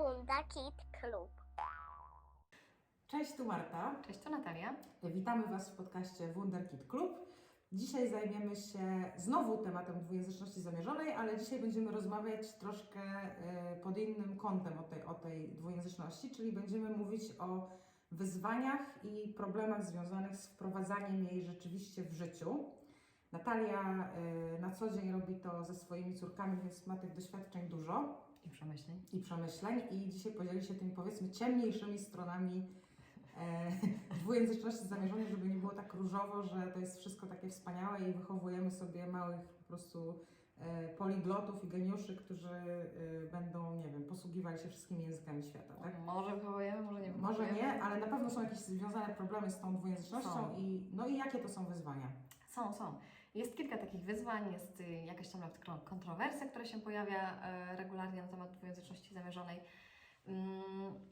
Wunda Kid Club. Cześć, tu Marta. Cześć, to Natalia. Witamy Was w podcaście Wunderkid Club. Dzisiaj zajmiemy się znowu tematem dwujęzyczności zamierzonej, ale dzisiaj będziemy rozmawiać troszkę e, pod innym kątem o tej, o tej dwujęzyczności, czyli będziemy mówić o wyzwaniach i problemach związanych z wprowadzaniem jej rzeczywiście w życiu. Natalia e, na co dzień robi to ze swoimi córkami, więc ma tych doświadczeń dużo I przemyśleń. i przemyśleń i dzisiaj podzieli się tymi powiedzmy ciemniejszymi stronami e, dwujęzyczności zamierzonej, żeby nie było tak różowo, że to jest wszystko takie wspaniałe i wychowujemy sobie małych po prostu e, poliglotów i geniuszy, którzy e, będą, nie wiem, posługiwali się wszystkimi językami świata, tak? Może wychowujemy, może nie Może wychowujemy. nie, ale na pewno są jakieś związane problemy z tą dwujęzycznością Są. i no i jakie to są wyzwania? Są, są. Jest kilka takich wyzwań, jest y, jakaś tam nawet kontrowersja, która się pojawia e, regularnie na temat dwujęzyczności zamierzonej. Mm,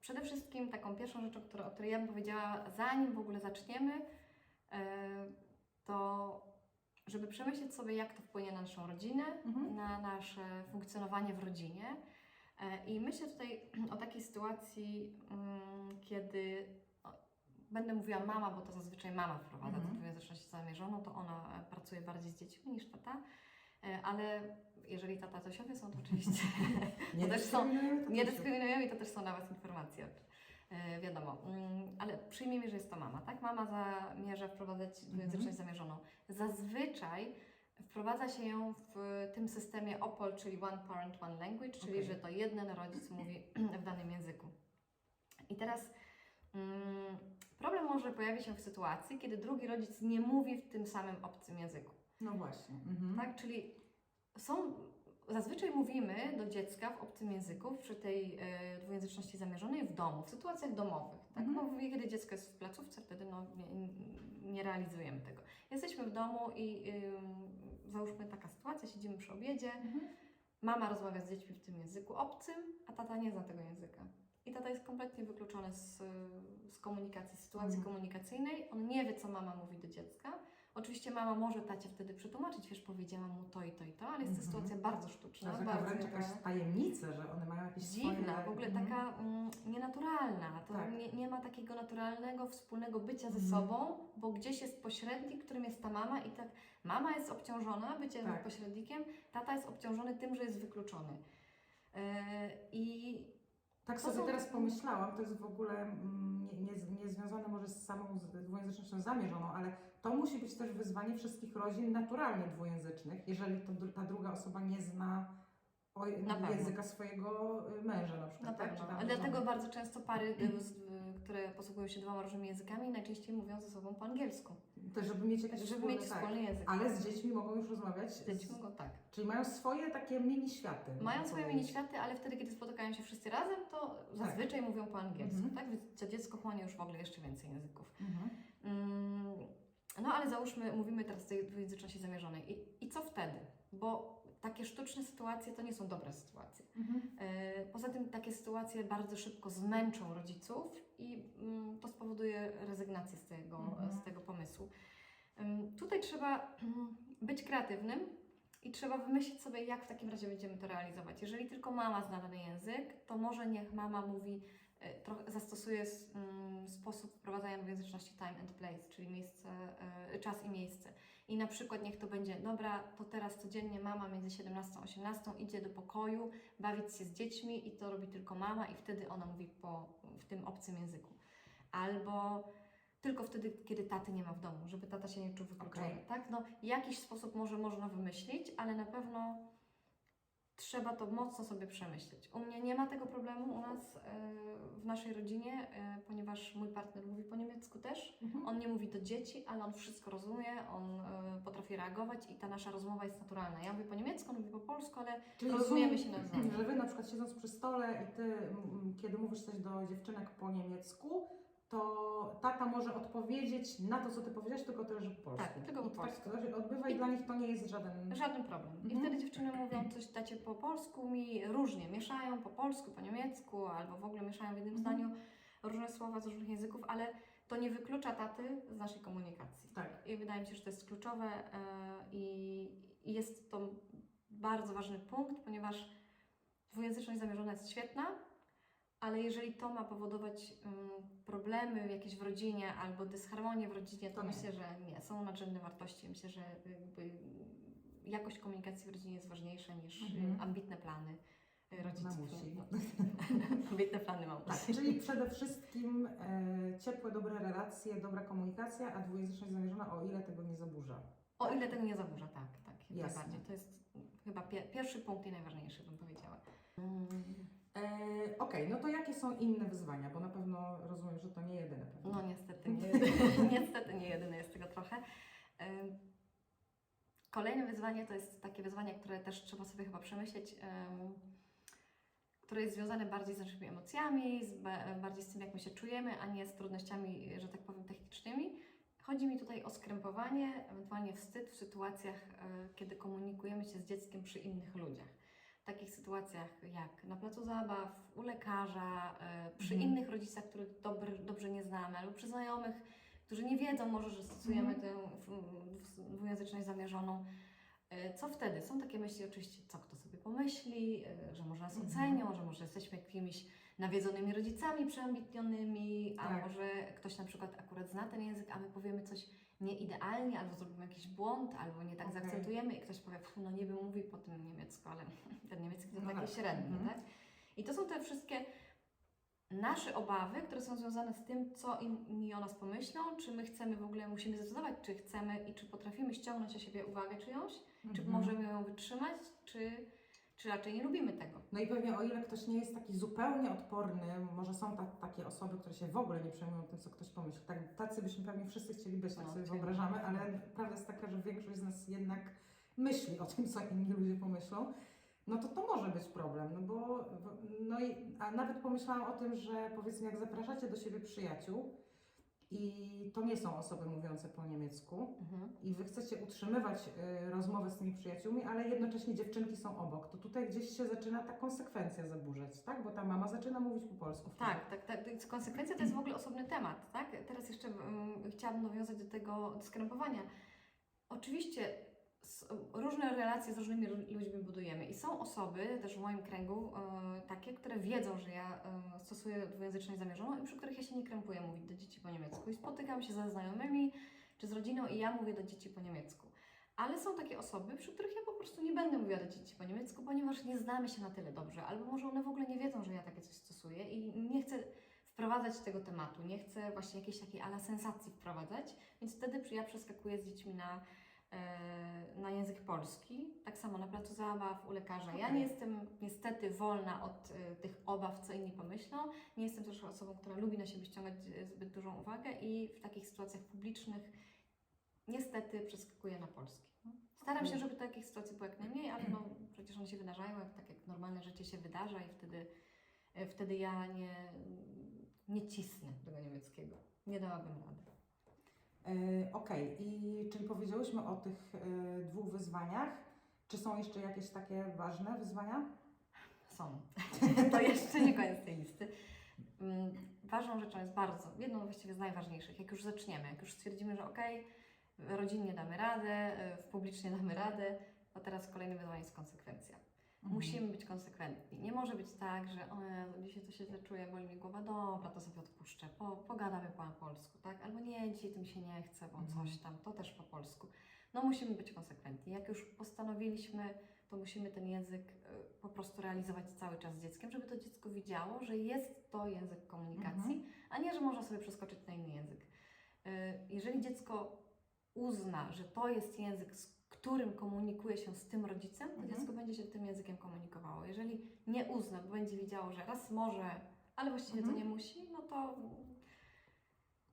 Przede wszystkim taką pierwszą rzeczą, o której ja bym powiedziała, zanim w ogóle zaczniemy, e, to żeby przemyśleć sobie, jak to wpłynie na naszą rodzinę, Mhm. na nasze funkcjonowanie w rodzinie. E, I myślę tutaj o takiej sytuacji, mm, kiedy będę mówiła mama, bo to zazwyczaj mama wprowadza Mhm. tę dwujęzyczność zamierzoną, to ona e, pracuje bardziej z dziećmi niż tata. E, Ale jeżeli tata tosiowie są, to oczywiście Nie też są- to nie dyskryminują i to też są Was informacje. E, wiadomo, Mm, ale przyjmijmy, że jest to mama, tak? Mama zamierza wprowadzać dwujęzyczność zamierzoną. Zazwyczaj wprowadza się ją w tym systemie OPOL, czyli One Parent, One Language, czyli Okej. że to jeden rodzic mówi w danym języku. I teraz mm, problem może pojawić się w sytuacji, kiedy drugi rodzic nie mówi w tym samym obcym języku. No właśnie. Mhm. Tak, czyli są, zazwyczaj mówimy do dziecka w obcym języku przy tej e, dwujęzyczności zamierzonej w domu, w sytuacjach domowych. Tak? Mhm. Bo kiedy dziecko jest w placówce, wtedy no, nie, nie realizujemy tego. Jesteśmy w domu i ym, załóżmy taka sytuacja, siedzimy przy obiedzie, Mhm. mama rozmawia z dziećmi w tym języku obcym, a tata nie zna tego języka. I tata jest kompletnie wykluczony z, z komunikacji, z sytuacji Mhm. komunikacyjnej. On nie wie, co mama mówi do dziecka. Oczywiście mama może tacie wtedy przetłumaczyć, wiesz, powiedziałam mu to i to i to, ale jest to Mhm. sytuacja bardzo To sztuczna, jest taka bardzo wręcz jakaś tajemnica, że one mają jakieś dziwna, swoje... w ogóle Mhm. taka mm, nienaturalna. To Tak. nie, nie ma takiego naturalnego, wspólnego bycia ze Mhm. sobą, bo gdzieś jest pośrednik, którym jest ta mama i tak mama jest obciążona byciem Tak. pośrednikiem, tata jest obciążony tym, że jest wykluczony. Yy, I Tak To sobie są- teraz pomyślałam, to jest w ogóle mm, nie, nie, związane może z samą dwujęzycznością zamierzoną, ale to musi być też wyzwanie wszystkich rodzin naturalnie dwujęzycznych, jeżeli to, ta druga osoba nie zna o, języka swojego y, męża na przykład. Na tak? tam Dlatego bardzo często pary, y, y, które posługują się dwoma różnymi językami, najczęściej mówią ze sobą po angielsku. Też, żeby mieć jakiś Tak, żeby wspólny, mieć tak. wspólny język. Ale z dziećmi mogą już rozmawiać, Z dziećmi mogą tak. czyli mają swoje takie mini światy. Mają swoje mini światy, ale wtedy, kiedy spotykają się wszyscy razem, to zazwyczaj mówią po angielsku, Mhm. tak? Więc to dziecko chłonie już w ogóle jeszcze więcej języków. Mhm. Mm, No ale załóżmy, mówimy teraz o tej dwujęzyczności zamierzonej. I, I co wtedy? Bo takie sztuczne sytuacje to nie są dobre sytuacje. Mhm. E, Poza tym takie sytuacje bardzo szybko zmęczą rodziców i mm, to spowoduje rezygnację z tego, Mhm. z tego pomysłu. Tutaj trzeba mm, być kreatywnym i trzeba wymyślić sobie, jak w takim razie będziemy to realizować. Jeżeli tylko mama zna dany język, to może niech mama mówi, trochę zastosuje s- mm, sposób wprowadzania dwujęzyczności time and place, czyli miejsce, e, czas i miejsce. I na przykład niech to będzie, dobra, to teraz codziennie mama między 17 a 18 idzie do pokoju, bawić się z dziećmi i to robi tylko mama i wtedy ona mówi po, w tym obcym języku. Albo tylko wtedy, kiedy taty nie ma w domu, żeby tata się nie czuł wykluczony, Okej. tak? No, jakiś sposób może można wymyślić, ale na pewno trzeba to mocno sobie przemyśleć. U mnie nie ma tego problemu, u nas, e, w naszej rodzinie, e, ponieważ mój partner mówi po niemiecku też. Mhm. On nie mówi do dzieci, ale on wszystko rozumie, on e, potrafi reagować i ta nasza rozmowa jest naturalna. Ja mówię po niemiecku, on mówi po polsku, ale Czyli rozumiemy się nawzajem. że Wy na przykład siedząc przy stole i Ty, kiedy mówisz coś do dziewczynek po niemiecku, to tata może odpowiedzieć na to, co Ty powiedziałeś, tylko też po polsku. Tak, tylko po I polsku. Tak to się odbywa i, I- dla nich to nie jest żaden... Żaden problem. I Mhm. wtedy dziewczyny mówią coś dacie po polsku, mi różnie mieszają po polsku, po niemiecku, albo w ogóle mieszają w jednym Mhm. zdaniu różne słowa z różnych języków, ale to nie wyklucza taty z naszej komunikacji. Tak. I wydaje mi się, że to jest kluczowe e, i, i jest to bardzo ważny punkt, ponieważ dwujęzyczność zamierzona jest świetna, ale jeżeli to ma powodować ym, problemy jakieś w rodzinie albo dysharmonię w rodzinie, to To nie. myślę, że nie. Są nadrzędne wartości. Myślę, że jakby jakość komunikacji w rodzinie jest ważniejsza niż y, Mhm. ambitne plany y, rodziców. Mamusi. No, ambitne plany mamusi. Tak, czyli przede wszystkim e, ciepłe, dobre relacje, dobra komunikacja, a dwujęzyczność zamierzona, o ile tego nie zaburza. O ile tego nie zaburza, tak, tak, Jasne. najbardziej. To jest chyba pie- pierwszy punkt i najważniejszy, bym powiedziała. Mm. E, Okej, no to jakie są inne wyzwania? Bo na pewno rozumiem, że to nie jedyne. Pewnie. No niestety nie, niestety nie jedyne jest tego trochę. Ym, Kolejne wyzwanie to jest takie wyzwanie, które też trzeba sobie chyba przemyśleć, ym, które jest związane bardziej z naszymi emocjami, z, ba- bardziej z tym, jak my się czujemy, a nie z trudnościami, że tak powiem, technicznymi. Chodzi mi tutaj o skrępowanie, ewentualnie wstyd w sytuacjach, e, kiedy komunikujemy się z dzieckiem przy innych ludziach. W takich sytuacjach jak na placu zabaw, u lekarza, e, przy Mhm. innych rodzicach, których dobr, dobrze nie znamy, albo przy znajomych, którzy nie wiedzą może, że stosujemy Mhm. tę dwujęzyczność zamierzoną. E, Co wtedy? Są takie myśli oczywiście, co kto sobie pomyśli, e, że może nas Mhm. ocenią, że może jesteśmy jakimiś nawiedzonymi rodzicami przeambitnionymi, a Tak. może ktoś na przykład akurat zna ten język, a my powiemy coś nieidealnie, albo zrobimy jakiś błąd, albo nie tak Okej. zaakcentujemy i ktoś powie, "Pfu, no niby mówi po tym niemiecku, ale ten niemiecki to No taki tak. średni, Mhm. tak? I to są te wszystkie nasze obawy, które są związane z tym, co inni o nas pomyślą, czy my chcemy w ogóle, musimy zdecydować, czy chcemy i czy potrafimy ściągnąć o siebie uwagę czyjąś, czy Mhm. możemy ją wytrzymać, czy, czy raczej nie lubimy tego. No i pewnie o ile ktoś nie jest taki zupełnie odporny, może są ta, takie osoby, które się w ogóle nie przejmują tym, co ktoś pomyśli. Tak, tacy byśmy pewnie wszyscy chcieli być, tak No, sobie wyobrażamy, ale prawda jest taka, że większość z nas jednak myśli o tym, co inni ludzie pomyślą. No to to może być problem, no bo no i, a nawet pomyślałam o tym, że powiedzmy jak zapraszacie do siebie przyjaciół i to nie są osoby mówiące po niemiecku, Mhm. i wy chcecie utrzymywać y, rozmowę z tymi przyjaciółmi, ale jednocześnie dziewczynki są obok, to tutaj gdzieś się zaczyna ta konsekwencja zaburzać, tak? Bo ta mama zaczyna mówić po polsku. Tak, tak, tak. Konsekwencja to jest w ogóle osobny temat, tak? Teraz jeszcze um, chciałabym nawiązać do tego skrępowania. Oczywiście różne relacje z różnymi lu- ludźmi budujemy i są osoby, też w moim kręgu, e, takie, które wiedzą, że ja e, stosuję dwujęzyczność zamierzoną i przy których ja się nie krępuję mówić do dzieci po niemiecku i spotykam się ze znajomymi czy z rodziną i ja mówię do dzieci po niemiecku. Ale są takie osoby, przy których ja po prostu nie będę mówiła do dzieci po niemiecku, ponieważ nie znamy się na tyle dobrze, albo może one w ogóle nie wiedzą, że ja takie coś stosuję i nie chcę wprowadzać tego tematu, nie chcę właśnie jakiejś takiej ala sensacji wprowadzać, więc wtedy ja przeskakuję z dziećmi na, na język polski, tak samo na placu zabaw, u lekarza. Ja Okej. nie jestem niestety wolna od e, tych obaw, co inni pomyślą, nie jestem też osobą, która lubi na siebie ściągać e, zbyt dużą uwagę i w takich sytuacjach publicznych niestety przeskakuję na polski. Staram się, żeby takich sytuacji było jak najmniej, ale no, przecież one się wydarzają, jak, tak jak normalne życie się wydarza i wtedy, e, wtedy ja nie, nie cisnę tego niemieckiego. Nie dałabym rady. E, Okej, i czyli powiedziałyśmy o tych e, dwóch wyzwaniach. Czy są jeszcze jakieś takie ważne wyzwania? Są. to jeszcze nie koniec tej listy. Mm, Ważną rzeczą jest bardzo, jedną właściwie z najważniejszych, jak już zaczniemy, jak już stwierdzimy, że okej, rodzinnie damy radę, y, publicznie damy radę, to teraz kolejne wyzwanie jest konsekwencja. Mhm. Musimy być konsekwentni. Nie może być tak, że o Jezu, dzisiaj to się źle czuję, boli mi głowa, dobra, to sobie odpuszczę, po, pogadamy po polsku, tak? Albo nie, dzisiaj to mi się nie chce, bo Mhm. coś tam, to też po polsku. No musimy być konsekwentni. Jak już postanowiliśmy, to musimy ten język y, po prostu realizować cały czas z dzieckiem, żeby to dziecko widziało, że jest to język komunikacji, Mhm. a nie, że można sobie przeskoczyć na inny język. Y, Jeżeli dziecko uzna, że to jest język, z którym komunikuje się z tym rodzicem, to Mhm. dziecko będzie się tym językiem komunikowało. Jeżeli nie uzna, bo będzie widziało, że raz może, ale właściwie Mhm. to nie musi, no to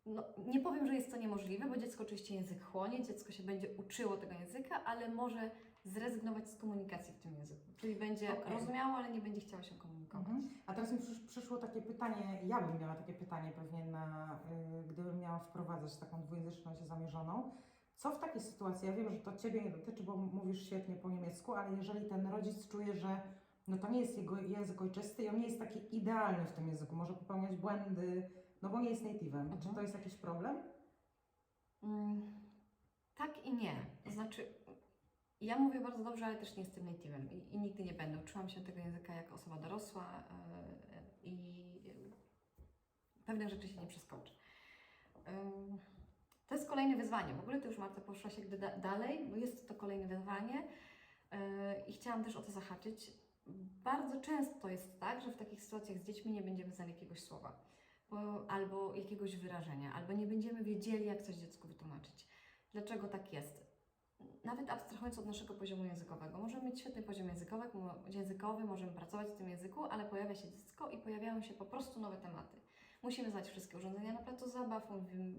no, nie powiem, że jest to niemożliwe, bo dziecko oczywiście język chłonie, dziecko się będzie uczyło tego języka, ale może zrezygnować z komunikacji w tym języku. Czyli będzie Okej. rozumiało, ale nie będzie chciało się komunikować. Mhm. A teraz mi przysz, przyszło takie pytanie, ja bym miała takie pytanie pewnie, na, y, gdybym miała wprowadzać taką dwujęzyczność zamierzoną. Co w takiej sytuacji, ja wiem, że to Ciebie nie dotyczy, bo mówisz świetnie po niemiecku, ale jeżeli ten rodzic czuje, że no to nie jest jego język ojczysty i on nie jest taki idealny w tym języku, może popełniać błędy, no bo nie jest native'em. Mhm. Czy to jest jakiś problem? Mm, tak i nie. To znaczy, ja mówię bardzo dobrze, ale też nie jestem native'em i, i nigdy nie będę. Uczyłam się tego języka jako osoba dorosła yy, i yy, pewnych rzeczy się nie przeskoczy. Ym, To jest kolejne wyzwanie. W ogóle ty już Marta jakby da- dalej, bo jest to kolejne wyzwanie yy, i chciałam też o to zahaczyć. Bardzo często jest tak, że w takich sytuacjach z dziećmi nie będziemy znali jakiegoś słowa bo, albo jakiegoś wyrażenia, albo nie będziemy wiedzieli, jak coś dziecku wytłumaczyć. Dlaczego tak jest? Nawet abstrahując od naszego poziomu językowego, możemy mieć świetny poziom językowy, językowy, możemy pracować w tym języku, ale pojawia się dziecko i pojawiają się po prostu nowe tematy. Musimy znać wszystkie urządzenia na placu zabaw,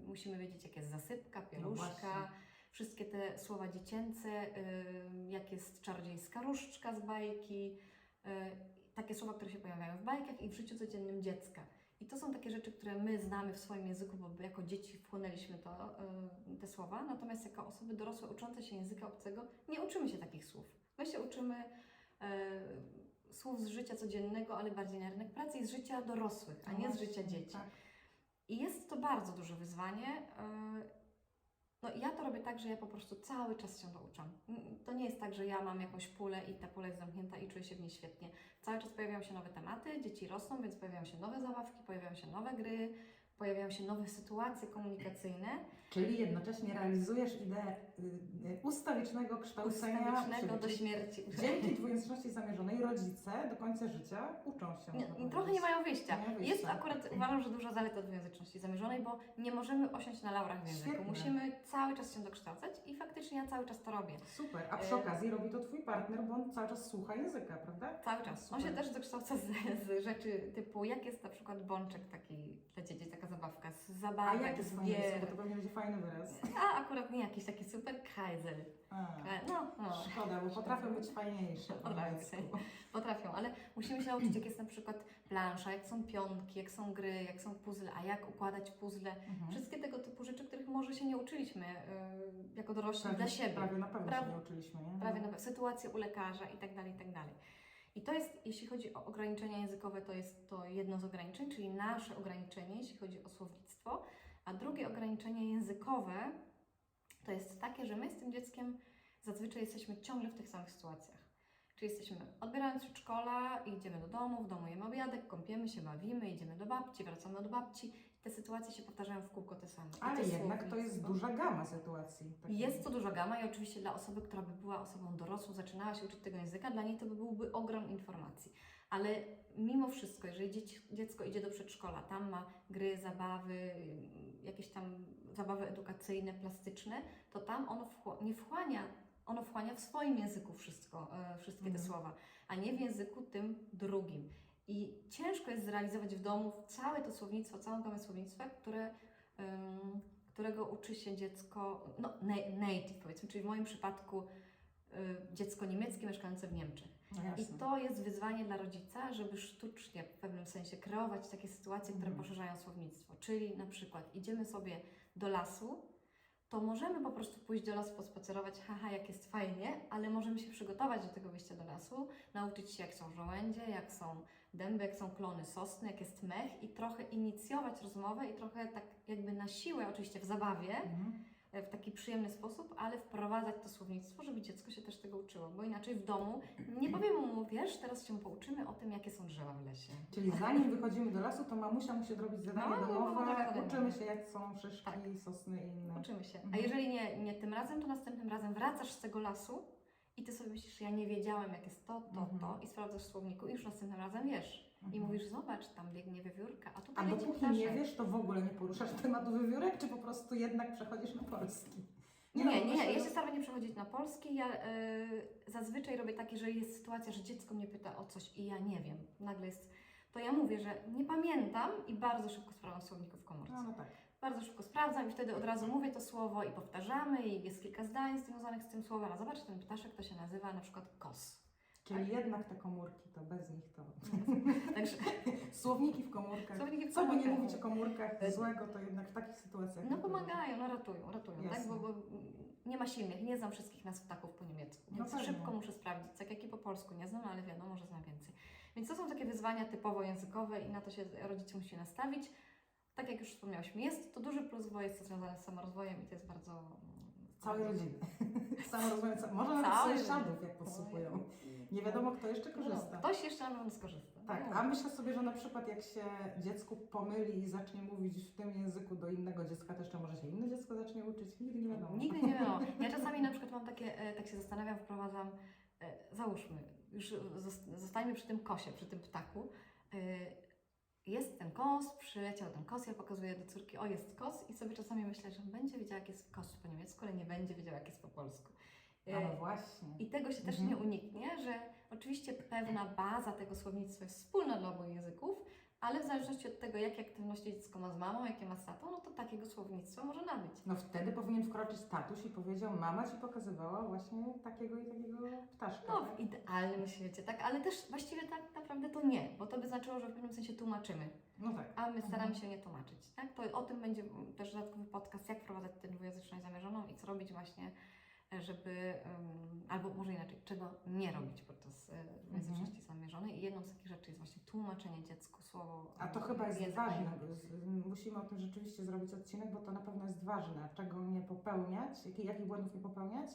musimy wiedzieć, jak jest zasypka, pieluszka, właśnie. wszystkie te słowa dziecięce, jak jest czarodziejska różdżka z bajki, y, takie słowa, które się pojawiają w bajkach i w życiu codziennym dziecka. I to są takie rzeczy, które my znamy w swoim języku, bo jako dzieci wchłonęliśmy to, y, te słowa, natomiast jako osoby dorosłe uczące się języka obcego nie uczymy się takich słów. My się uczymy y, słów z życia codziennego, ale bardziej na rynek pracy i z życia dorosłych, a No nie z życia dzieci. Tak. I jest to bardzo duże wyzwanie. yy, No ja to robię tak, że ja po prostu cały czas się douczam. Mm, To nie jest tak, że ja mam jakąś pulę i ta pula jest zamknięta i czuję się w niej świetnie. Cały czas pojawiają się nowe tematy, dzieci rosną, więc pojawiają się nowe zabawki, pojawiają się nowe gry, pojawiają się nowe sytuacje komunikacyjne. Czyli jednocześnie realizujesz ideę y, y, ustawicznego kształcenia Ustawicznego do śmierci. Dzięki dwujęzyczności zamierzonej rodzice do końca życia uczą się. Nie, trochę nie mają wyjścia. Nie wyjścia. Jest akurat, uważam, że duża zaleta dwujęzyczności zamierzonej, bo nie możemy osiąść na laurach w języku. Świetne. Musimy cały czas się dokształcać i faktycznie ja cały czas to robię. Super, a przy Y- okazji robi to Twój partner, bo on cały czas słucha języka, prawda? Cały czas. On Super. się też dokształca z, z rzeczy typu, jak jest na przykład bączek taki dla dzieci, taka zabawka, z A zabawek, jaki z jest fajny język, bo to pewnie będzie fajny wyraz. A akurat nie jakiś taki super kajzel. A, No, no. szkoda, bo potrafią być fajniejsze. po Potrafią. ale musimy się nauczyć, jak jest na przykład plansza, jak są pionki, jak są gry, jak są puzzle, a jak układać puzzle. Mhm. Wszystkie tego typu rzeczy, których może się nie uczyliśmy yy, jako dorośli Prawie- dla siebie. Prawie na pewno Prawie- się nie uczyliśmy, nie? prawie na sytuacje u lekarza i tak dalej, i tak dalej. I to jest, jeśli chodzi o ograniczenia językowe, to jest to jedno z ograniczeń, czyli nasze ograniczenie, jeśli chodzi o słownictwo, a drugie ograniczenie językowe to jest takie, że my z tym dzieckiem zazwyczaj jesteśmy ciągle w tych samych sytuacjach. Czyli jesteśmy odbierając przedszkola, idziemy do domu, w domu jemy obiadek, kąpiemy się, bawimy, idziemy do babci, wracamy od babci. Te sytuacje się powtarzają w kółko te same. I Ale to jednak to jest duża gama sytuacji. takich. jest to duża gama i oczywiście dla osoby, która by była osobą dorosłą, zaczynała się uczyć tego języka, dla niej to by byłby ogrom informacji. Ale mimo wszystko, jeżeli dzieci, dziecko idzie do przedszkola, tam ma gry, zabawy, jakieś tam zabawy edukacyjne, plastyczne, to tam ono nie wchłania, ono wchłania w swoim języku wszystko, e, wszystkie te Mhm. słowa, a nie w języku tym drugim. I ciężko jest zrealizować w domu całe to słownictwo, całą gamę słownictwa, które ym, którego uczy się dziecko, no na- native powiedzmy, czyli w moim przypadku y, dziecko niemieckie mieszkające w Niemczech. No I to jest wyzwanie dla rodzica, żeby sztucznie w pewnym sensie kreować takie sytuacje, które Mhm. poszerzają słownictwo. Czyli na przykład idziemy sobie do lasu, to możemy po prostu pójść do lasu, pospacerować, haha, jak jest fajnie, ale możemy się przygotować do tego wyjścia do lasu, nauczyć się, jak są żołędzie, jak są dęby, jak są klony sosny, jak jest mech i trochę inicjować rozmowę i trochę tak jakby na siłę, oczywiście w zabawie, Mhm. w taki przyjemny sposób, ale wprowadzać to słownictwo, żeby dziecko się też tego uczyło, bo inaczej w domu nie powiemy mu, wiesz, teraz się pouczymy o tym, jakie są drzewa w lesie. Czyli zanim wychodzimy do lasu, to mamusia musi zrobić zadanie No, no, no, domowe, tak, tak, tak. uczymy się jak są szyszki, Tak. sosny i inne. Uczymy się. A Mhm. jeżeli nie, nie tym razem, to następnym razem wracasz z tego lasu i ty sobie myślisz, ja nie wiedziałem, jak jest to, to, to Mhm. i sprawdzasz w słowniku i już następnym razem wiesz. I Mhm. mówisz, zobacz, tam biegnie wiewiórka, a A tutaj leci dopóki nie ptaszek. wiesz, to w ogóle nie poruszasz tematu wiewiórek, czy po prostu jednak przechodzisz na polski? Nie, no, nie, nie, myślę, ja się staram nie przechodzić na polski. Ja y, zazwyczaj robię takie, że jest sytuacja, że dziecko mnie pyta o coś i ja nie wiem. Nagle jest. To ja mówię, że nie pamiętam i bardzo szybko sprawdzam słowników w komórce. No, no tak. Bardzo szybko sprawdzam i wtedy od razu mówię to słowo i powtarzamy i jest kilka zdań związanych z tym słowem. A zobacz, ten ptaszek to się nazywa na przykład kos. Czyli jednak te komórki, to bez nich to... Także Słowniki w komórkach. słowniki w Co by nie komórkach. mówić o komórkach złego, to jednak w takich sytuacjach... No pomagają, no ratują, ratują, tak? Jasne. Bo, bo nie ma silnych, nie znam wszystkich nazw ptaków po niemiecku, No więc pewnie. szybko muszę sprawdzić, tak jak i po polsku nie znam, ale wiadomo, że znam więcej. Więc to są takie wyzwania typowo językowe i na to się rodzic musi nastawić. Tak jak już wspomniałyśmy, jest to duży plus, bo jest to związane z samorozwojem i to jest bardzo mm, Całej rodziny. Samo rozmawiając, może nawet Całej sąsiadów, jak podsłuchują. Nie wiadomo, kto jeszcze korzysta. No, ktoś jeszcze na pewno skorzysta. Tak, No. a myślę sobie, że na przykład jak się dziecku pomyli i zacznie mówić w tym języku do innego dziecka, to jeszcze może się inne dziecko zacznie uczyć. Nigdy nie wiadomo. Nigdy nie wiadomo. Ja czasami na przykład mam takie, e, tak się zastanawiam, wprowadzam, e, załóżmy, już zos- zostańmy przy tym kosie, przy tym ptaku. Jest ten kos, przyleciał ten kos, ja pokazuję do córki, o jest kos i sobie czasami myślę, że będzie wiedział jak jest kos po niemiecku, ale nie będzie wiedział jak jest po polsku. E, A no właśnie. I tego się też Mhm. nie uniknie, że oczywiście pewna baza tego słownictwa jest wspólna dla obu języków, ale w zależności od tego, jakie aktywności dziecko ma z mamą, jakie ma z tatą, no to takiego słownictwa może nabyć. No wtedy powinien wkroczyć tatuś i powiedział, mama ci pokazywała właśnie takiego i takiego ptaszka. No, tak? w idealnym świecie, tak, ale też właściwie tak naprawdę to nie, bo to by znaczyło, że w pewnym sensie tłumaczymy, no tak. a my staramy Mhm. się nie tłumaczyć, tak? To o tym będzie też dodatkowy podcast, jak wprowadzać tę dwujęzyczność zamierzoną i co robić właśnie, żeby, albo może inaczej, czego nie robić podczas e, dwujęzyczności zamierzonej i jedną z takich tłumaczenie dziecku słowo A to e, chyba jest języka ważne. Musimy o tym rzeczywiście zrobić odcinek, bo to na pewno jest ważne. Czego nie popełniać, jakich, jakich błędów nie popełniać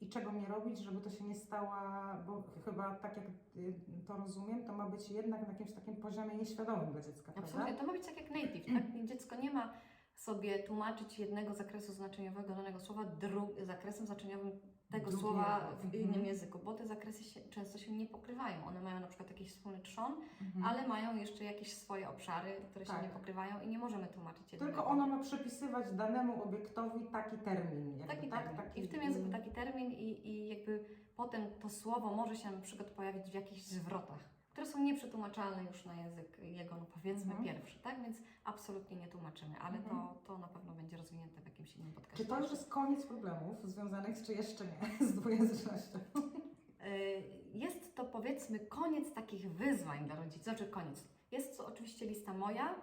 i czego nie robić, żeby to się nie stała, bo chyba tak jak y, to rozumiem, to ma być jednak na jakimś takim poziomie nieświadomym dla dziecka, Absolutnie, prawda? to ma być tak jak native, tak? Dziecko nie ma sobie tłumaczyć jednego zakresu znaczeniowego danego słowa dru- zakresem znaczeniowym tego słowa w innym Mhm. języku, bo te zakresy się, często się nie pokrywają. One mają na przykład jakiś wspólny trzon, Mhm. ale mają jeszcze jakieś swoje obszary, które się Tak. nie pokrywają i nie możemy tłumaczyć jednego. Tylko ono ma przypisywać danemu obiektowi taki termin. Jakby, Taki tak? termin. Taki, I w tym języku taki termin i, i jakby potem to słowo może się na przykład pojawić w jakichś zwrotach, które są nieprzetłumaczalne już na język jego, no powiedzmy Mhm. pierwszy, tak? Więc absolutnie nie tłumaczymy, ale Mhm. to, to na pewno będzie rozwinięte w jakimś innym podcaście. Czy to już jest koniec problemów związanych, czy jeszcze nie, z dwujęzycznością? Y, Jest to powiedzmy koniec takich wyzwań dla rodziców, znaczy koniec. Jest to oczywiście lista moja.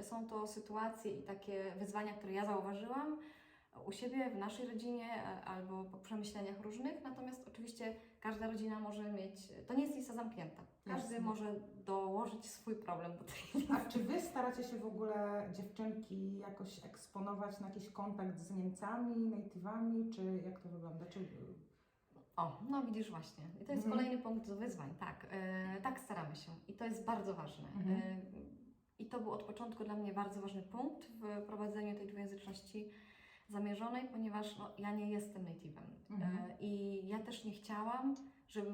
y, Są to sytuacje i takie wyzwania, które ja zauważyłam u siebie, w naszej rodzinie albo po przemyśleniach różnych. Natomiast oczywiście każda rodzina może mieć, to nie jest lista zamknięta. Każdy Jasne. może dołożyć swój problem do tej A czy wy staracie się w ogóle dziewczynki jakoś eksponować na jakiś kontakt z Niemcami, native'ami, czy jak to wygląda? Czy... O, no widzisz właśnie. I to jest Mhm. kolejny punkt do wyzwań. Tak, e, tak staramy się. I to jest bardzo ważne. Mhm. E, I to był od początku dla mnie bardzo ważny punkt w prowadzeniu tej dwujęzyczności zamierzonej, ponieważ no, ja nie jestem native'em. Mhm. E, I ja też nie chciałam, żeby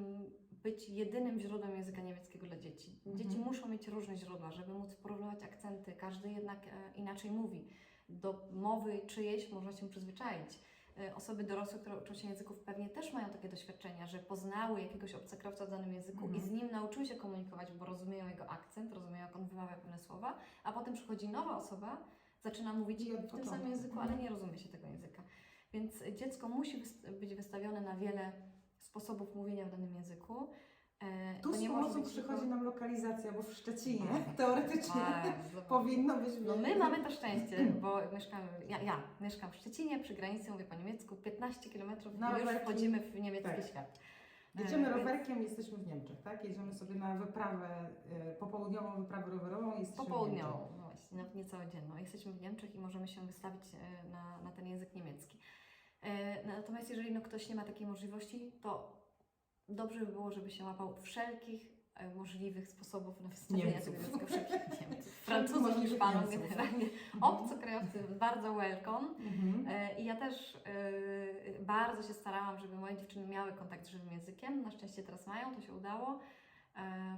być jedynym źródłem języka niemieckiego dla dzieci. Dzieci Mhm. muszą mieć różne źródła, żeby móc porównywać akcenty. Każdy jednak e, inaczej mówi. Do mowy czyjejś można się przyzwyczaić. E, Osoby dorosłe, które uczą się języków, pewnie też mają takie doświadczenia, że poznały jakiegoś obcokrajowca w danym języku Mhm. i z nim nauczyły się komunikować, bo rozumieją jego akcent, rozumieją, jak on wymawia pewne słowa, a potem przychodzi nowa osoba, zaczyna mówić w tym samym języku, Mhm. ale nie rozumie się tego języka. Więc dziecko musi być wystawione na wiele sposobów mówienia w danym języku. E, Tu z pomocą przychodzi nam lokalizacja, bo w Szczecinie No. teoretycznie Bardzo. powinno być... No my mamy to szczęście, bo mieszkamy, ja, ja mieszkam w Szczecinie, przy granicy mówię po niemiecku, 15 km i już wchodzimy w niemiecki Tak. świat. Jedziemy E, rowerkiem jesteśmy w Niemczech, tak? Jedziemy sobie na wyprawę, y, popołudniową wyprawę rowerową i jesteśmy w Popołudniową, właśnie, nawet niecałodzienną. Jesteśmy w Niemczech i możemy się wystawić e, na, na ten język niemiecki. E, Natomiast jeżeli no, ktoś nie ma takiej możliwości, to dobrze by było, żeby się łapał wszelkich e, możliwych sposobów na wystawienie Niemców. tego języka, wszelkich Niemców, Francuzów, Hiszpanów, generalnie obcokrajowcy bardzo welcome. Mhm. I ja też bardzo się starałam, żeby moje dziewczyny miały kontakt z żywym językiem. Na szczęście teraz mają, to się udało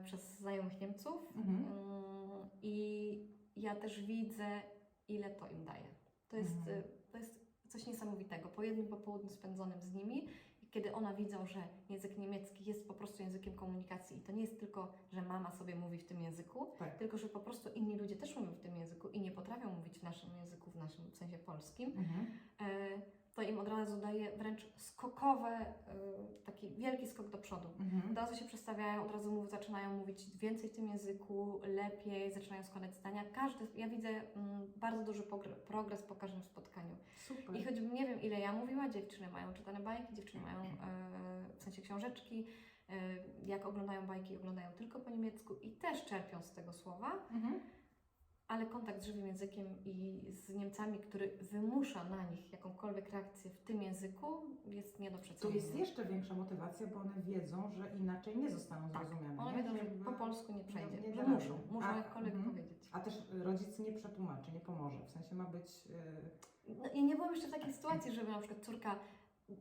przez znajomych Niemców. Mhm. Mm, I ja też widzę, ile to im daje. To jest, Mhm. e, to jest coś niesamowitego. Po jednym popołudniu spędzonym z nimi, kiedy one widzą, że język niemiecki jest po prostu językiem komunikacji i to nie jest tylko, że mama sobie mówi w tym języku, Tak. tylko że po prostu inni ludzie też mówią w tym języku i nie potrafią mówić w naszym języku, w naszym w sensie polskim, Mhm. e, to im od razu daje wręcz skokowe, e, taki wielki skok do przodu. Mhm. Od razu się przestawiają, od razu mów, zaczynają mówić więcej w tym języku, lepiej, zaczynają składać zdania. Każdy, ja widzę mm, bardzo duży progres po każdym spotkaniu. Super. I choćbym nie wiem, ile ja mówiła, dziewczyny mają czytane bajki, dziewczyny mają e, w sensie książeczki, e, jak oglądają bajki, oglądają tylko po niemiecku i też czerpią z tego słowa. Mhm. Ale kontakt z żywym językiem i z Niemcami, który wymusza na nich jakąkolwiek reakcję w tym języku, jest nie do przecenienia. jest jeszcze większa motywacja, bo one wiedzą, że inaczej nie zostaną Tak, zrozumiane. One nie? wiedzą, że Jakby- po polsku nie przejdzie, nie że da muszą, rady. muszą A, jakkolwiek mhm. powiedzieć. A też rodzic nie przetłumaczy, nie pomoże. W sensie ma być. Yy, No, I nie byłam jeszcze w takiej sytuacji, żeby na przykład córka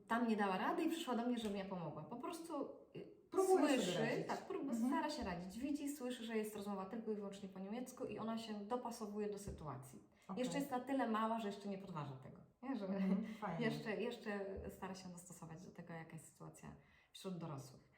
tam nie dała rady i przyszła do mnie, żebym ja pomogła. Po prostu y, Próbuje sobie słyszy, radzić. tak, prób, Mhm. stara się radzić. Widzi, słyszy, że jest rozmowa tylko i wyłącznie po niemiecku i ona się dopasowuje do sytuacji. okej. Jeszcze jest na tyle mała, że jeszcze nie podważa tego. Nie? Że Mhm, jeszcze, jeszcze stara się dostosować do tego, jaka jest sytuacja wśród dorosłych.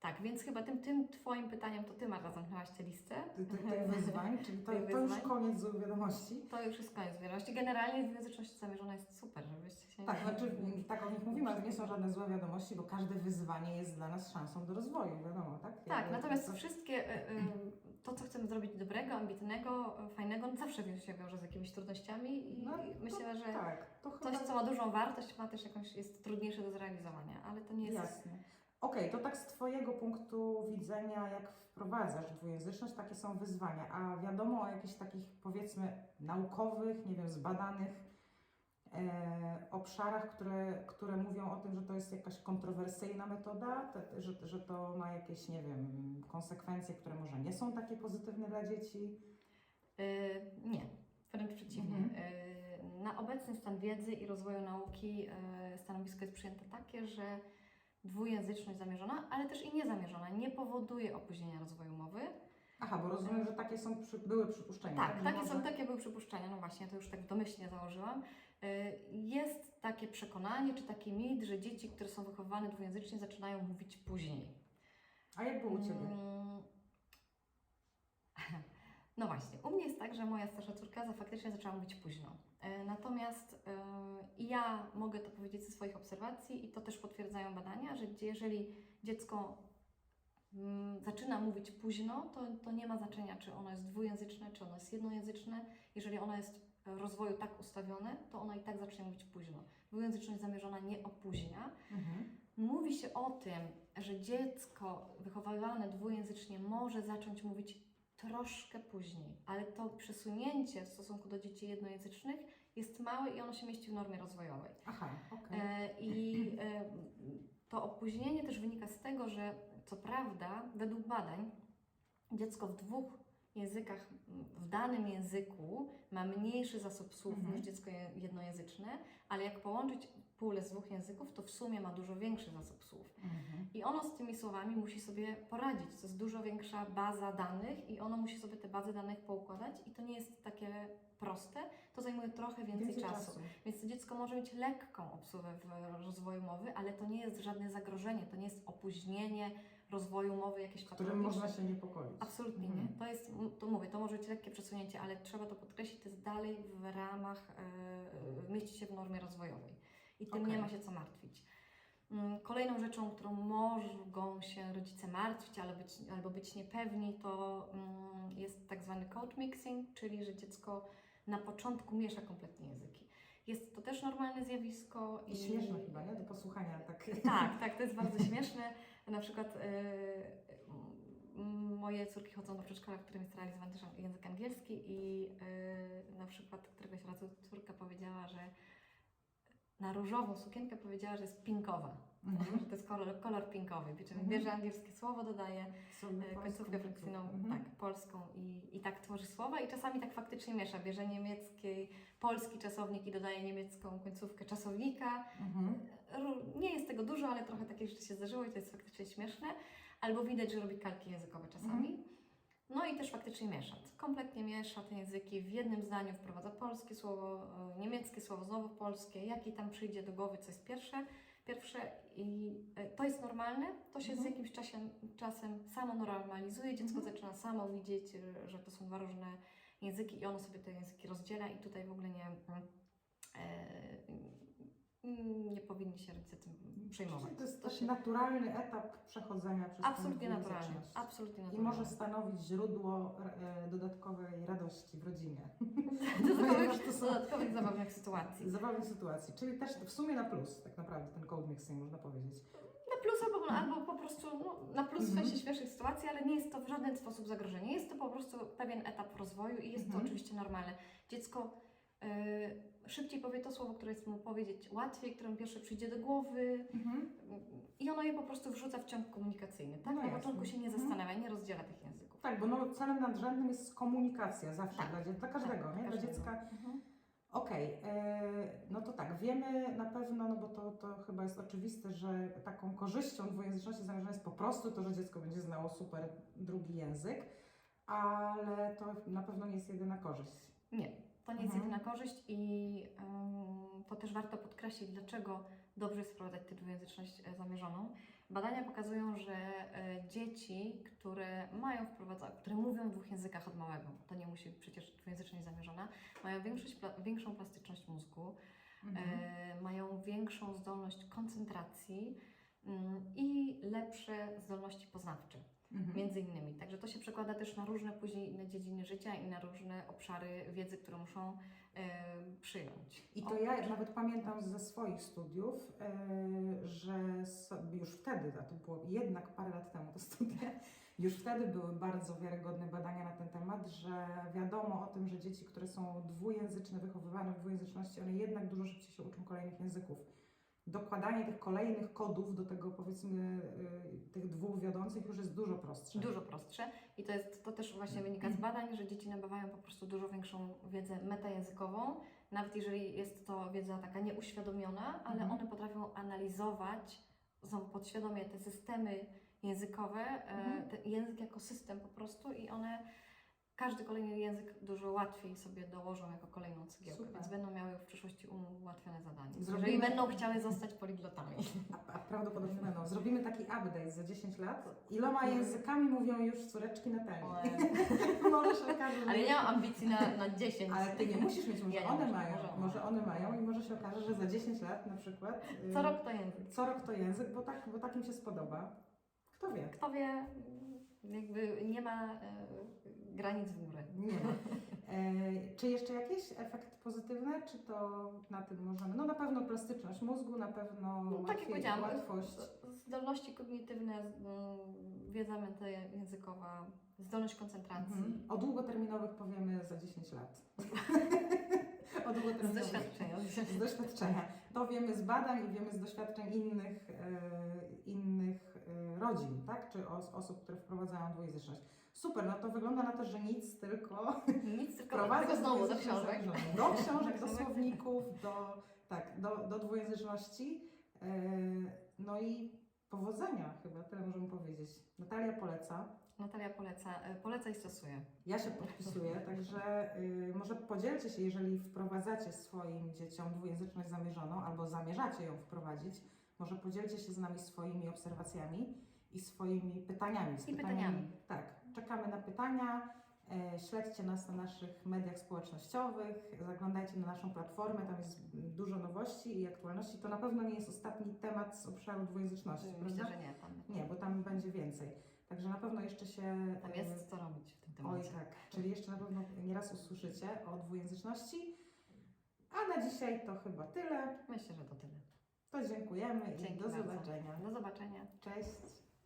Tak, więc chyba tym, tym Twoim pytaniem to Ty, Marta, zamknęłaś tę listę. Ty- ty- Tych wyzwań, czyli to, to już koniec złych wiadomości. To już jest koniec wiadomości. Generalnie dwujęzyczność zamierzona jest super, żebyście się Tak, nie... znaczy tak o nich mówimy, ale to nie są żadne złe wiadomości, bo każde wyzwanie jest dla nas szansą do rozwoju, wiadomo, tak? Tak, natomiast to- wszystkie, y, y, to co chcemy zrobić dobrego, ambitnego, y, fajnego, zawsze wiąże się wiąże z jakimiś trudnościami i No, myślę, że Tak, to coś, co ma dużą wartość, ma też jakąś, jest trudniejsze do zrealizowania, ale to nie jest... Jasne. Okej, to tak z Twojego punktu widzenia, jak wprowadzasz dwujęzyczność, takie są wyzwania, a wiadomo o jakichś takich powiedzmy naukowych, nie wiem, zbadanych e, obszarach, które, które mówią o tym, że to jest jakaś kontrowersyjna metoda, te, że, że to ma jakieś, nie wiem, konsekwencje, które może nie są takie pozytywne dla dzieci. Y, nie, wręcz przeciwnie. Mhm. Y, na obecny stan wiedzy i rozwoju nauki y, stanowisko jest przyjęte takie, że dwujęzyczność zamierzona, ale też i niezamierzona nie powoduje opóźnienia rozwoju mowy. Aha, bo rozumiem, że takie są, były przypuszczenia. Tak, że takie może- są, takie były przypuszczenia, no właśnie, to już tak domyślnie założyłam. Y, Jest takie przekonanie, czy taki mit, że dzieci, które są wychowywane dwujęzycznie, zaczynają mówić później. A jak było u Ciebie? Mm. No właśnie, u mnie jest tak, że moja starsza córka za faktycznie zaczęła mówić późno. E, Natomiast e, i ja mogę to powiedzieć ze swoich obserwacji i to też potwierdzają badania, że jeżeli dziecko mm, zaczyna mówić późno, to, to nie ma znaczenia, czy ono jest dwujęzyczne, czy ono jest jednojęzyczne. Jeżeli ono jest w rozwoju tak ustawione, to ono i tak zacznie mówić późno. Dwujęzyczność zamierzona nie opóźnia, Mhm. Mówi się o tym, że dziecko wychowywane dwujęzycznie może zacząć mówić troszkę później, ale to przesunięcie w stosunku do dzieci jednojęzycznych jest małe i ono się mieści w normie rozwojowej. Aha, okej. E, I e, to opóźnienie też wynika z tego, że co prawda, według badań, dziecko w dwóch językach, w danym języku ma mniejszy zasób słów Mhm. niż dziecko je- jednojęzyczne, ale jak połączyć pulę z dwóch języków, to w sumie ma dużo większy zasób słów. Mhm. I ono z tymi słowami musi sobie poradzić. To jest dużo większa baza danych i ono musi sobie te bazy danych poukładać i to nie jest takie proste. To zajmuje trochę więcej, czasu. Więc to dziecko może mieć lekką obsługę w rozwoju mowy, ale to nie jest żadne zagrożenie, to nie jest opóźnienie rozwoju mowy jakieś którym można się niepokoić. Absolutnie Mhm. nie. To jest, to mówię, to może być lekkie przesunięcie, ale trzeba to podkreślić, to jest dalej w ramach, e, mieści się w normie rozwojowej. I tym Okej. nie ma się co martwić. Mm, Kolejną rzeczą, którą mogą się rodzice martwić albo być, albo być niepewni, to mm, jest tak zwany code mixing, czyli że dziecko na początku miesza kompletnie języki. Jest to też normalne zjawisko. I śmieszne chyba, nie? Do posłuchania tak. Tak, tak, to jest bardzo śmieszne. Na przykład m, moje córki chodzą do przedszkola, w którym jest realizowany też język angielski i e, na przykład któregoś razu córka powiedziała, że na różową sukienkę powiedziała, że jest pinkowa, Mhm. że to jest kolor, kolor pinkowy. Czyli Mhm. bierze angielskie słowo, dodaje e, końcówkę fleksyjną, Mhm. tak, polską i, i tak tworzy słowa i czasami tak faktycznie miesza. Bierze niemiecki, polski czasownik i dodaje niemiecką końcówkę czasownika. Mhm. Nie jest tego dużo, ale trochę takich rzeczy się zdarzyło i to jest faktycznie śmieszne. Albo widać, że robi kalki językowe czasami. Faktycznie miesza. Kompletnie miesza te języki. W jednym zdaniu wprowadza polskie słowo, e, niemieckie słowo, znowu polskie. Jaki tam przyjdzie do głowy, co jest pierwsze. Pierwsze i e, to jest normalne. To się z Mhm. jakimś czasem, czasem samo normalizuje. Dziecko Mhm. zaczyna samo widzieć, e, że to są dwa różne języki i ono sobie te języki rozdziela i tutaj w ogóle nie, nie powinni się rodzice tym przejmować. To jest się- naturalny etap przechodzenia przez Absolutnie dwujęzyczność. Absolutnie I naturalnie. może stanowić źródło e, dodatkowej radości w rodzinie. dodatkowych, to są- dodatkowych zabawnych sytuacji. Zabawnej sytuacji. Czyli też w sumie na plus tak naprawdę ten code mixing można powiedzieć. Na plus albo albo po prostu no, na plus w Mhm. sensie śmiesznych sytuacji, ale nie jest to w żaden sposób zagrożenie. Jest to po prostu pewien etap rozwoju i jest Mhm. to oczywiście normalne. Dziecko szybciej powie to słowo, które jest mu powiedzieć łatwiej, które mu pierwsze przyjdzie do głowy Mhm. i ono je po prostu wrzuca w ciąg komunikacyjny. Tak? No na początku się nie Mhm. zastanawia, nie rozdziela tych języków. Tak, bo no, celem nadrzędnym jest komunikacja zawsze Tak. dla, dzie- dla każdego, Tak, nie? Dla każdego. dziecka. Mhm. Okej, e, no to tak, wiemy na pewno, no bo to, to chyba jest oczywiste, że taką korzyścią dwujęzyczności zamierzonej jest po prostu to, że dziecko będzie znało super drugi język, ale to na pewno nie jest jedyna korzyść. Nie, to nie jest Mhm. jedyna korzyść i ym, to też warto podkreślić, dlaczego dobrze jest wprowadzać tę dwujęzyczność e, zamierzoną. Badania pokazują, że e, dzieci, które mają wprowadzać, które mówią w dwóch językach od małego, to nie musi być przecież dwujęzyczność zamierzona, mają pla, większą plastyczność mózgu, e, mają większą zdolność koncentracji ym, i lepsze zdolności poznawcze. Mhm. Między innymi. Także to się przekłada też na różne później inne dziedziny życia i na różne obszary wiedzy, które muszą e, przyjąć. I to O, ja nawet pamiętam ze swoich studiów, e, że sobie już wtedy, a to było jednak parę lat temu te studia, już wtedy były bardzo wiarygodne badania na ten temat, że wiadomo o tym, że dzieci, które są dwujęzyczne, wychowywane w dwujęzyczności, one jednak dużo szybciej się uczą kolejnych języków. Dokładanie tych kolejnych kodów do tego powiedzmy y, tych dwóch wiodących już jest dużo prostsze. Dużo prostsze i to, jest, to też właśnie wynika z badań, że dzieci nabywają po prostu dużo większą wiedzę metajęzykową, nawet jeżeli jest to wiedza taka nieuświadomiona, ale Mhm. one potrafią analizować znowu podświadomie te systemy językowe, e, Mhm. język jako system po prostu i one każdy kolejny język dużo łatwiej sobie dołożą jako kolejną cegiełkę, Super. więc będą miały w przyszłości ułatwione zadanie. Zrobimy- Jeżeli będą chciały zostać poliglotami. A, a prawdopodobnie będą. Zrobimy taki update za 10 lat. Iloma językami mówią już córeczki Natalii? Może się okaże, że Ale nie mam ambicji na, na 10. Ale ty nie musisz mieć, może Ja one muszę, mają, może może, one. mają i może się okaże, że za 10 lat na przykład y, Co rok to język. co rok to język, bo tak, bo tak im się spodoba. Kto wie? Kto wie, jakby nie ma e, granic w górę. Nie ma. E, czy jeszcze jakieś efekty pozytywne, czy to na tym możemy? No na pewno plastyczność mózgu, na pewno No, tak jak łatwiej- powiedziałam, łatwość. zdolności kognitywne, mm, wiedza językowa, zdolność koncentracji. Mhm. O długoterminowych powiemy za 10 lat. o Z długoterminowych. doświadczenia. Z doświadczenia. To wiemy z badań i wiemy z doświadczeń innych, e, innych rodzin, tak? Czy os, osób, które wprowadzają dwujęzyczność. Super, no to wygląda na to, że nic, tylko Nic, tylko, wprowadza tylko znowu do książek. Do książek, do słowników, do, tak, do, do dwujęzyczności. E, no i powodzenia chyba, tyle możemy powiedzieć. Natalia poleca. Natalia poleca, e, poleca i stosuje. Ja się podpisuję, także y, może podzielcie się, jeżeli wprowadzacie swoim dzieciom dwujęzyczność zamierzoną albo zamierzacie ją wprowadzić, może podzielcie się z nami swoimi obserwacjami i swoimi pytaniami. Z I pytaniami. Tak, czekamy na pytania. E, Śledźcie nas na naszych mediach społecznościowych, zaglądajcie na naszą platformę, tam jest dużo nowości i aktualności. To na pewno nie jest ostatni temat z obszaru dwujęzyczności, Myślę, prawda? że nie. Tam, Nie, bo tam będzie więcej. Także na pewno jeszcze się. tam e, jest co robić w tym Oj temacie. tak, czyli jeszcze na pewno nieraz usłyszycie o dwujęzyczności. A na dzisiaj to chyba tyle. Myślę, że to tyle. To dziękujemy i Dzięki do bardzo. zobaczenia. Do zobaczenia. Cześć.